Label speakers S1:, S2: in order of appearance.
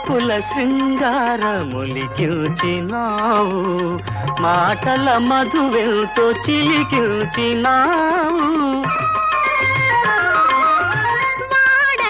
S1: చూపుల శృంగారములికిల్చినావు మాటల మధువెంతో చిలికిల్చినావు.